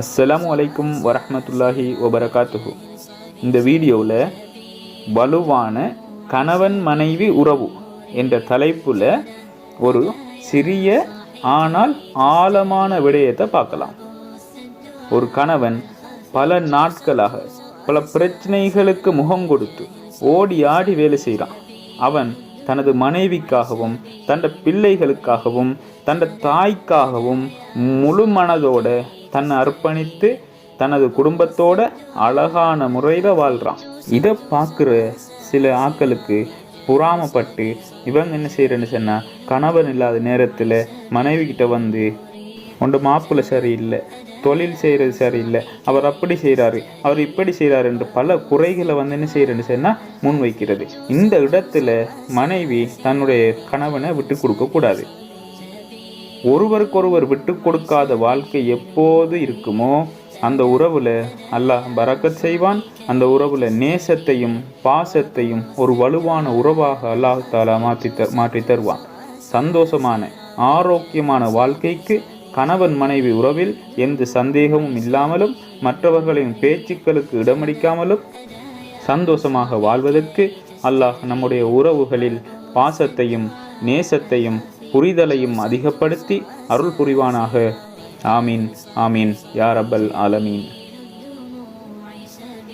அஸ்ஸலாமு அலைக்கும் வரமத்துல்லாஹி வபரகாத்துஹு. இந்த வீடியோவில் வலுவான கணவன் மனைவி உறவு என்ற தலைப்பில் ஒரு சிறிய ஆனால் ஆழமான விடயத்தை பார்க்கலாம். ஒரு கணவன் பல நாட்களாக பல பிரச்சனைகளுக்கு முகம் கொடுத்து ஓடி ஆடி வேலை செய்கிறான் அவன் தனது மனைவிக்காகவும் தன் பிள்ளைகளுக்காகவும் தன் தாய்க்காகவும் முழு மனதோட தன்னை அர்ப்பணித்து தனது குடும்பத்தோட அழகான முறையில் வாழ்கிறான் இதை பார்க்குற சில ஆட்களுக்கு பொறாமப்பட்டு இவங்க என்ன செய்கிறேன்னு சொன்னால் கணவன் இல்லாத நேரத்தில் மனைவி கிட்ட வந்து உண்டு மாப்பிள்ளை சரியில்லை தொழில் செய்கிறது சரியில்லை அவர் அப்படி செய்கிறாரு அவர் இப்படி செய்கிறாரு என்று பல குறைகளை வந்து என்ன செய்கிறேன்னு சொன்னால் முன் வைக்கிறது இந்த இடத்துல மனைவி தன்னுடைய கணவனை விட்டு கொடுக்கக்கூடாது ஒருவருக்கொருவர் விட்டு கொடுக்காத வாழ்க்கை எப்போது இருக்குமோ அந்த உறவில் அல்லாஹ் பறக்கத் செய்வான். அந்த உறவில் நேசத்தையும் பாசத்தையும் ஒரு வலுவான உறவாக அல்லாஹ் தாலா மாற்றி த மாற்றி தருவான். சந்தோஷமான ஆரோக்கியமான வாழ்க்கைக்கு கணவன் மனைவி உறவில் எந்த சந்தேகமும் இல்லாமலும் மற்றவர்களின் பேச்சுக்களுக்கு இடமளிக்காமலும் சந்தோஷமாக வாழ்வதற்கு அல்லாஹ் நம்முடைய உறவுகளில் பாசத்தையும் நேசத்தையும் புரிதலையும் அதிகப்படுத்தி அருள் புரிவானாக ஆமீன் ஆமீன் யாரபல் ஆலமீன்.